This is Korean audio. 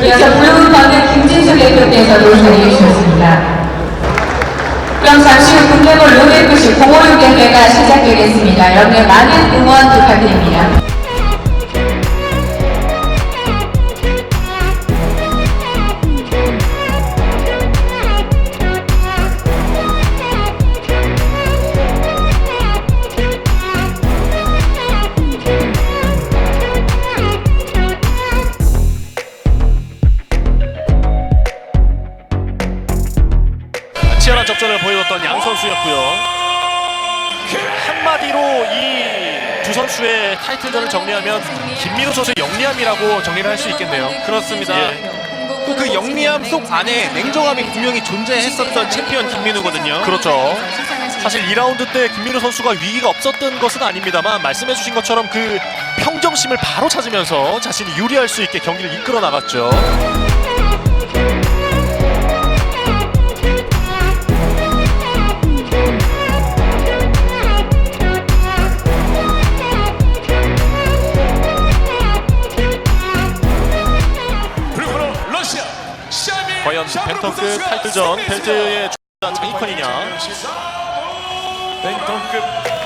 블루 방금 김진수 대표께서도 자리해 주셨습니다. 그럼 잠시 후 국내볼 룸FC 056 경기가 시작되겠습니다. 여러분의 많은 응원 부탁드립니다. 치열한 접전을 보여줬던 양 선수였고요. 한마디로 이 두 선수의 타이틀전을 정리하면 김민호 선수의 영리함이라고 정리를 할 수 있겠네요. 그렇습니다. 예. 또그 영리함 속 안에 냉정함이 분명히 존재했었던 챔피언 김민우거든요. 그렇죠. 사실 2라운드 때 김민호 선수가 위기가 없었던 것은 아닙니다만 말씀해주신 것처럼 그 평정심을 바로 찾으면서 자신이 유리할 수 있게 경기를 이끌어 나갔죠. 과연 벤턴급 타이틀전 벨트의 장이컨이냐 벤턴급